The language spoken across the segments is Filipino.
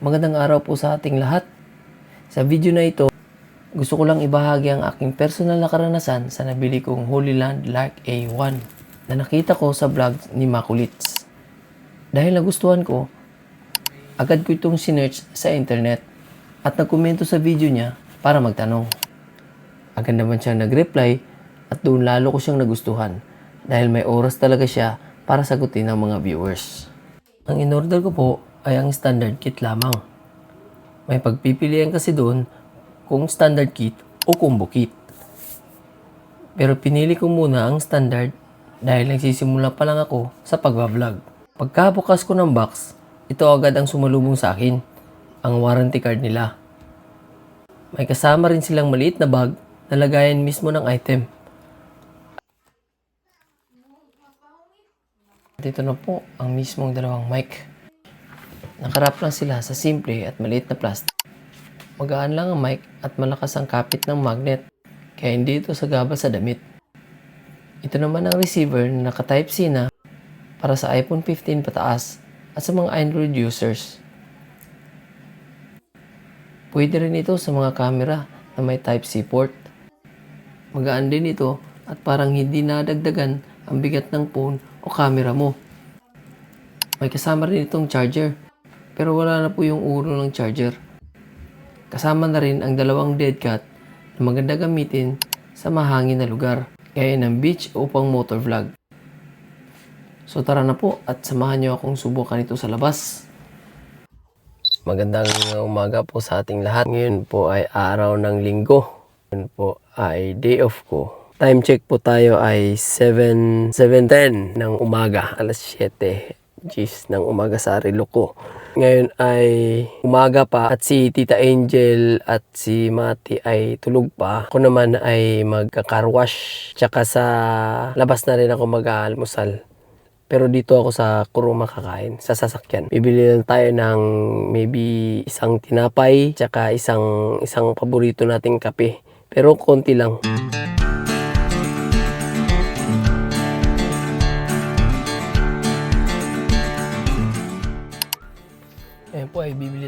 Magandang araw po sa ating lahat. Sa video na ito, gusto ko lang ibahagi ang aking personal na karanasan sa nabili kong Holy Land Lark A1 na nakita ko sa vlog ni Makulits. Dahil nagustuhan ko, agad ko itong sinearch sa internet at nagkomento sa video niya para magtanong. Agad naman siyang nag-reply at doon lalo ko siyang nagustuhan dahil may oras talaga siya para sagutin ng mga viewers. Ang in-order ko po ay ang standard kit lamang. May pagpipilian kasi doon kung standard kit o combo kit. Pero pinili ko muna ang standard dahil nagsisimula pa lang ako sa pagbablog. Pagkabukas ko ng box, ito agad ang sumalubong sa akin, ang warranty card nila. May kasama rin silang maliit na bag na lagayan mismo ng item. Dito na po ang mismong dalawang mic. Nakarap lang sila sa simple at maliit na plastic. Magaan lang ang mic at malakas ang kapit ng magnet, kaya hindi ito sagabal sa damit. Ito naman ang receiver na naka Type C na para sa iPhone 15 pataas at sa mga Android users. Pwede rin ito sa mga camera na may Type C port. Magaan din ito at parang hindi nadagdagan ang bigat ng phone o camera mo. May kasama rin itong charger pero wala na po yung ulo ng charger. Kasama na rin ang dalawang dead cat na maganda gamitin sa mahangin na lugar, gaya ng beach o pang motor vlog. So tara na po at samahan niyo akong subukan ito sa labas. Magandang umaga po sa ating lahat. Ngayon po ay araw ng linggo. Ngayon po ay day off ko. Time check po tayo ay 7, 7.10 ng umaga, alas 7 G's ng umaga sa relo ko. Ngayon ay umaga pa at si Tita Angel at si Mati ay tulog pa. Ako naman ay magka-car wash. Tsaka sa labas na rin ako mag-aalmusal. Pero dito ako sa Kuruma kakain, sa sasakyan. Bibili lang tayo ng maybe isang tinapay, tsaka isang, isang paborito nating kape. Pero konti lang. Ayan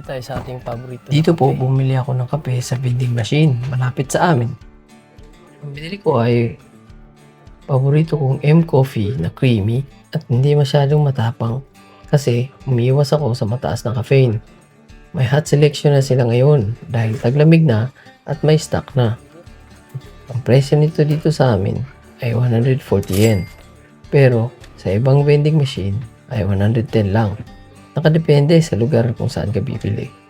bibili tayo sa ating paborito. Dito po, bumili ako ng kape sa vending machine, malapit sa amin. Ang binili ko ay paborito kong M Coffee na creamy at hindi masyadong matapang kasi umiiwas ako sa mataas na caffeine. May hot selection na sila ngayon dahil taglamig na at may stock na. Ang presyo nito dito sa amin ay 140 yen. Pero sa ibang vending machine ay 110 lang. Nakadepende sa lugar kung saan ka bibili.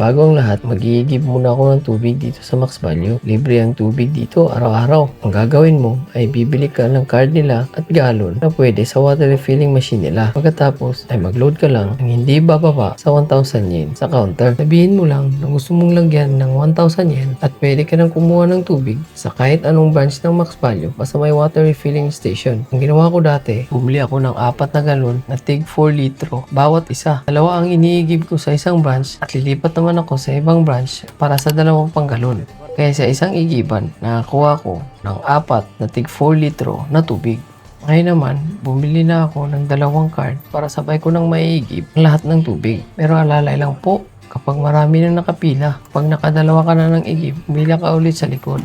Bago ang lahat, mag-i-give muna ako ng tubig dito sa Max Value. Libre ang tubig dito araw-araw. Ang gagawin mo ay bibili ka ng card nila at galon na pwede sa water refilling machine nila. Pagkatapos ay mag-load ka lang ng hindi bababa sa 1,000 yen sa counter. Sabihin mo lang na gusto mong lagyan ng 1,000 yen at pwede ka nang kumuha ng tubig sa kahit anong branch ng Max Value basta may water refilling station. Ang ginawa ko dati, bumili ako ng apat na galon na tig 4 litro bawat isa. Dalawa ang iniigib ko sa isang branch at lilipat naman ako sa ibang branch para sa dalawang panggalon. Kaya sa isang igiban, nakakuha ko ng apat na tig 4 litro na tubig. Ngayon naman, bumili na ako ng dalawang card para sabay ko nang maiigib ang lahat ng tubig. Pero alalay lang po, kapag marami na nakapila, pag nakadalawa ka na ng igib, bumila ka ulit sa likod.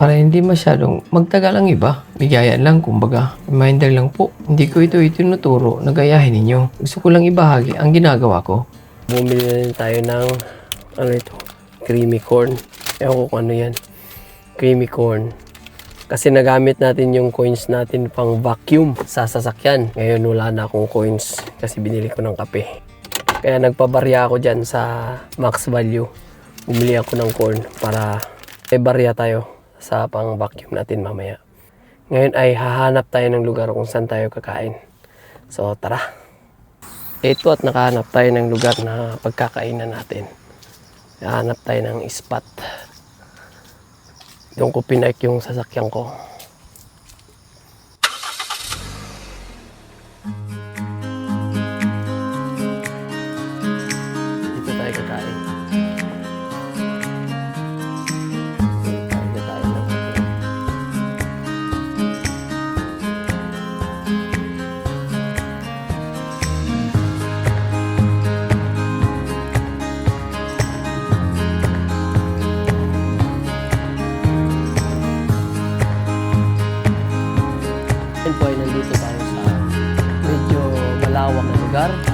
Para hindi masyadong magtagal ang iba. Bigayan lang, kumbaga. Reminder lang po, hindi ko ito itinuturo na gayahin ninyo. Gusto ko lang ibahagi ang ginagawa ko. Bumili na rin tayo ng, ano ito, creamy corn. Ewan ko ano yan. Creamy corn. Kasi nagamit natin yung coins natin pang vacuum sa sasakyan. Ngayon wala na akong coins kasi binili ko ng kape. Kaya nagpabarya ako dyan sa max value. Bumili ako ng corn para may barya tayo sa pang vacuum natin mamaya. Ngayon ay hahanap tayo ng lugar kung saan tayo kakain. So tara. Ito at nakahanap tayo ng lugar na pagkakainan natin. Hahanap tayo ng spot. Doon ko pinike yung sasakyan ko. Malawak na lugar.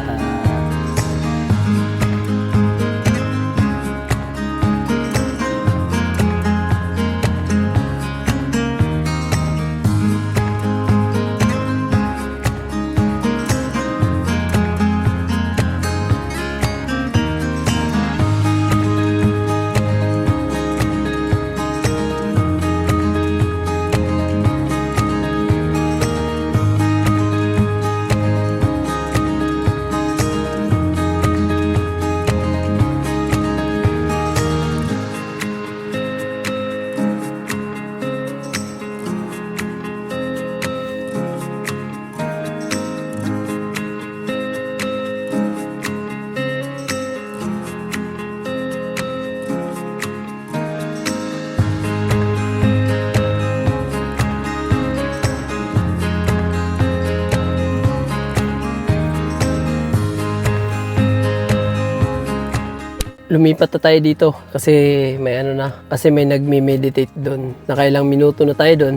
Lumipat na tayo dito kasi may ano na kasi may nagme-meditate doon. Nakailang minuto na tayo doon.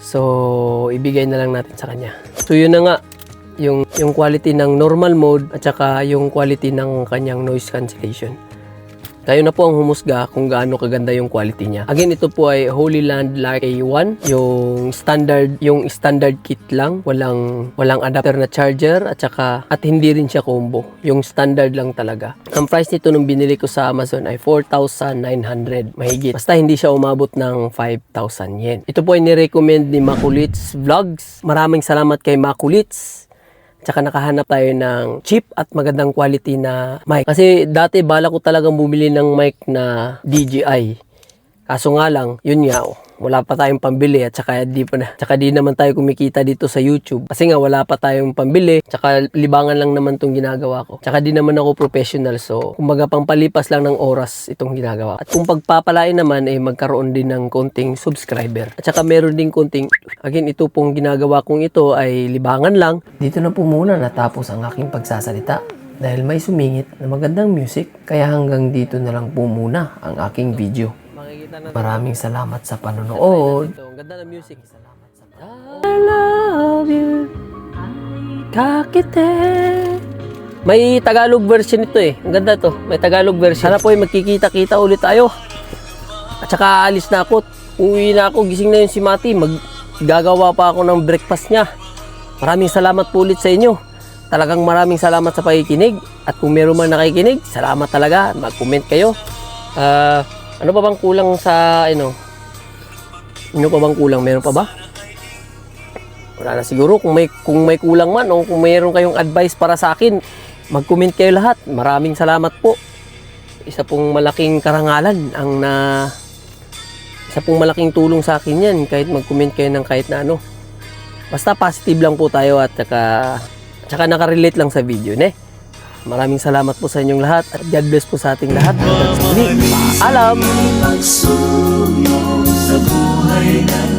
So ibigay na lang natin sa kanya. So yun na nga yung yung quality ng normal mode at saka yung quality ng kanyang noise cancellation tayo na po ang humusga kung gaano kaganda yung quality niya. Again, ito po ay Holy Land Lark A1, yung standard yung standard kit lang, walang walang adapter na charger at saka at hindi rin siya combo. Yung standard lang talaga. Ang price nito nung binili ko sa Amazon ay 4,900 mahigit. Basta hindi siya umabot ng 5,000 yen. Ito po ay ni-recommend ni Makulits Vlogs. Maraming salamat kay Makulits. Tsaka nakahanap tayo ng cheap at magandang quality na mic. Kasi dati bala ko talagang bumili ng mic na DJI. Kaso nga lang, yun nga, oh, wala pa tayong pambili at saka di pa na, tsaka di naman tayo kumikita dito sa YouTube. Kasi nga wala pa tayong pambili, tsaka libangan lang naman tong ginagawa ko. Tsaka di naman ako professional, so kumbaga pangpalipas lang ng oras itong ginagawa. At kung pagpapalain naman, eh magkaroon din ng konting subscriber. At saka meron din konting, again, ito pong ginagawa kong ito ay libangan lang. Dito na po muna natapos ang aking pagsasalita dahil may sumingit na magandang music. Kaya hanggang dito na lang po muna ang aking video. Maraming salamat sa panonood. Ang ganda ng music. Salamat sa I love you. Kakite. May Tagalog version ito eh. Ang ganda to. May Tagalog version. Sana po ay magkikita-kita ulit tayo. At saka alis na ako. Uwi na ako. Gising na yun si Mati. Mag gagawa pa ako ng breakfast niya. Maraming salamat po ulit sa inyo. Talagang maraming salamat sa pakikinig. At kung meron man nakikinig, salamat talaga. Mag-comment kayo. Ah, ano pa bang kulang sa ano? Ano pa bang kulang? Meron pa ba? Wala na siguro kung may kung may kulang man o kung mayroon kayong advice para sa akin, mag-comment kayo lahat. Maraming salamat po. Isa pong malaking karangalan ang na isa pong malaking tulong sa akin 'yan kahit mag-comment kayo ng kahit na ano. Basta positive lang po tayo at saka saka nakarelate lang sa video, ne? Maraming salamat po sa inyong lahat at God bless po sa ating lahat. Hanggang sa muli, paalam! Sa buhay ng